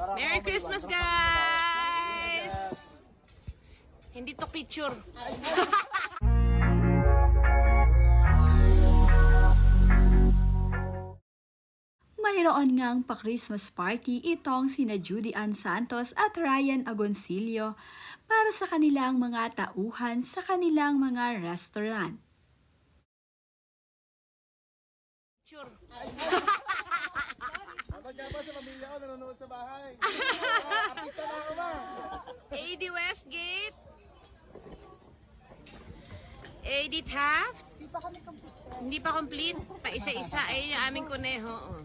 Merry Christmas, guys! Hindi to picture. Mayroon ngang pa-Christmas party itong sina Judy Ann Santos at Ryan Agoncillo para sa kanilang mga tauhan sa kanilang mga restaurant. Picture. Ba sa pamilya ko nanonood sa bahay? Ah, na ako ba? AD Westgate. AD Taft. Hindi pa kami complete. Hindi pa complete. Pa isa-isa. Ayun yung aming kuneho. Oh.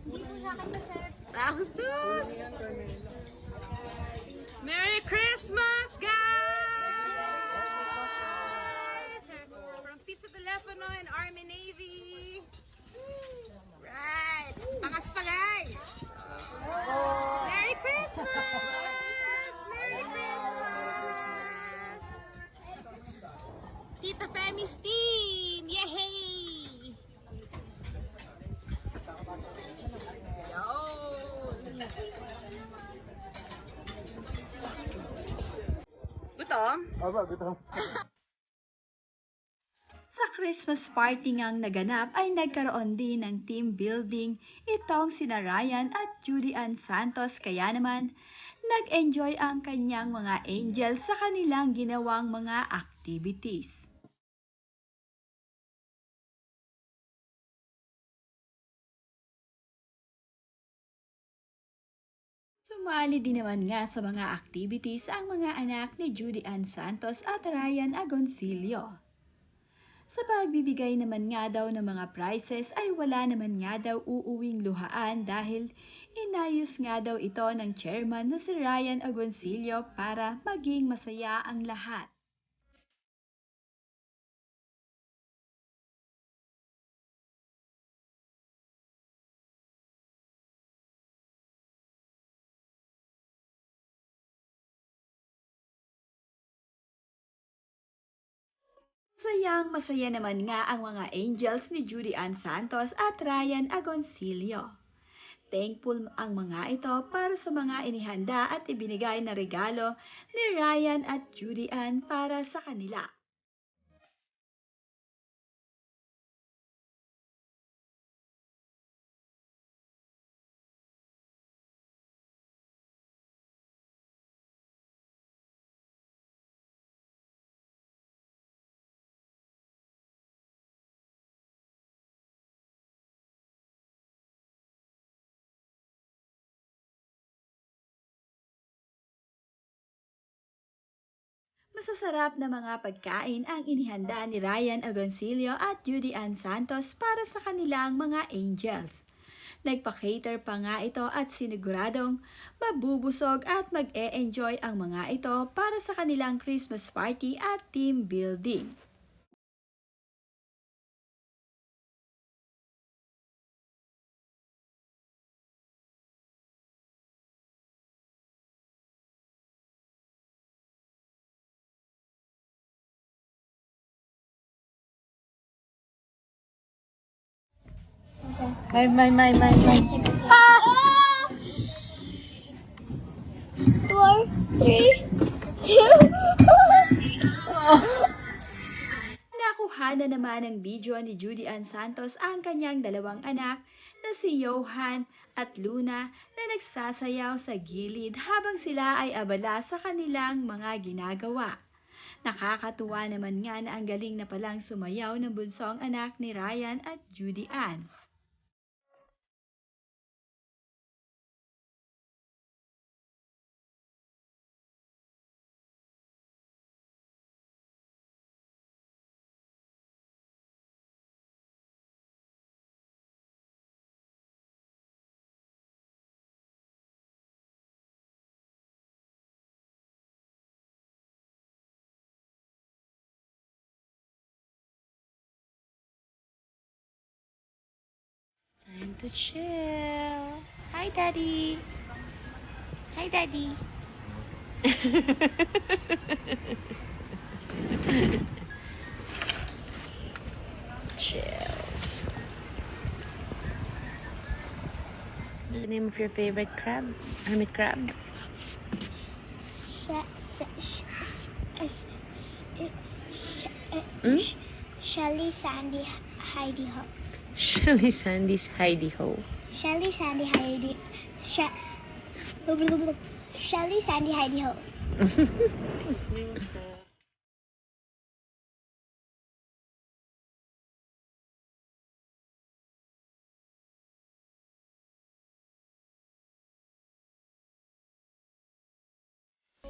Ah, sus! Merry Christmas, guys! From Pizza Telefono and Army Navy. Right. Pangas pa, guys. Merry Christmas! Merry Christmas! Tita Femi's team! Yay! Yun! Gutom? Aba, gutom. Christmas party ngang naganap ay nagkaroon din ng team building itong sina Ryan at Judy Ann Santos kaya naman nag-enjoy ang kanyang mga angels sa kanilang ginawang mga activities. Sumali din naman nga sa mga activities ang mga anak ni Judy Ann Santos at Ryan Agoncillo. Sa pagbibigay naman nga daw ng mga prizes ay wala naman nga daw uuwing luhaan dahil inayos nga daw ito ng chairman na si Ryan Agoncillo para maging masaya ang lahat. Masayang masaya naman nga ang mga angels ni Judy Ann Santos at Ryan Agoncillo. Thankful ang mga ito para sa mga inihanda at ibinigay na regalo ni Ryan at Judy Ann para sa kanila. Masasarap na mga pagkain ang inihanda ni Ryan Agoncillo at Judy Ann Santos para sa kanilang mga angels. Nagpa-cater pa nga ito at siniguradong mabubusog at mag-e-enjoy ang mga ito para sa kanilang Christmas party at team building. My, my, my, my, my. Four, three, two, Nakuha na naman ng video ni Judy Ann Santos ang kanyang dalawang anak na si Johan at Luna na nagsasayaw sa gilid habang sila ay abala sa kanilang mga ginagawa. Nakakatuwa naman nga na ang galing na palang sumayaw ng bunsong anak ni Ryan at Judy Ann. Time to chill. Hi, Daddy. Hi, Daddy. chill. The name of your favorite crab? Hermit crab? Sh- sh- sh- sh- sh- sh- sh- hmm? Shelly Sandy Heidi Ho. Shelly Sandy's Heidi Ho. Shelly Sandy Heidi. Sh- Shelly Sandy Heidi Ho.